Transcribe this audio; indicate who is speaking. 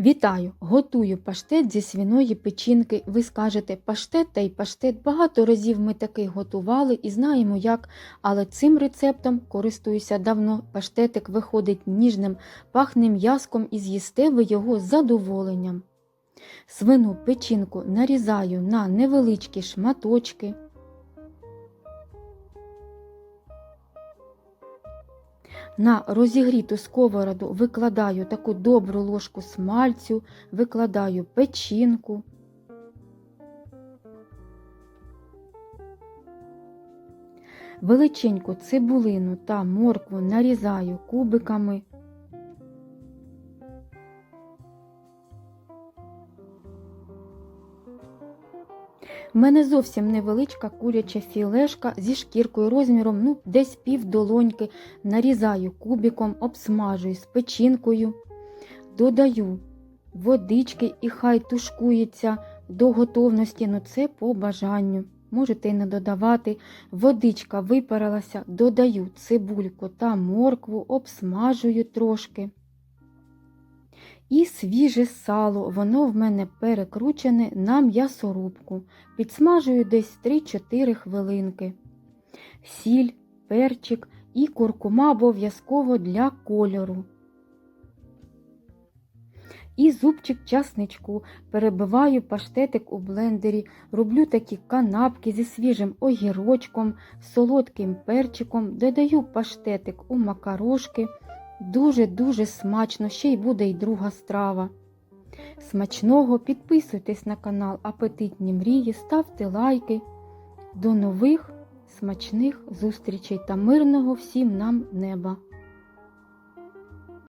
Speaker 1: Вітаю! Готую паштет зі свиної печінки. Ви скажете паштет та й паштет. Багато разів ми такий готували і знаємо як, але цим рецептом користуюся давно. Паштетик виходить ніжним, пахне м'язком і з'їсте ви його з задоволенням. Свину печінку нарізаю на невеличкі шматочки. На розігріту сковороду викладаю таку добру ложку смальцю, викладаю печінку. Величеньку цибулину та моркву нарізаю кубиками. У мене зовсім невеличка куряча філешка зі шкіркою розміром ну, десь пів долоньки. Нарізаю кубиком, обсмажую з печінкою, додаю водички і хай тушкується до готовності, ну це по бажанню. Можете й не додавати. Водичка випарилася, додаю цибульку та моркву, обсмажую трошки. І свіже сало, воно в мене перекручене на м'ясорубку. Підсмажую десь 3-4 хвилинки. Сіль, перчик і куркума обов'язково для кольору. І зубчик часничку. Перебиваю паштетик у блендері, роблю такі канапки зі свіжим огірочком, солодким перчиком, додаю паштетик у макарошки. Дуже-дуже смачно, ще й буде й друга страва. Смачного підписуйтесь на канал Апетитні Мрії, ставте лайки. До нових смачних зустрічей та мирного всім нам неба!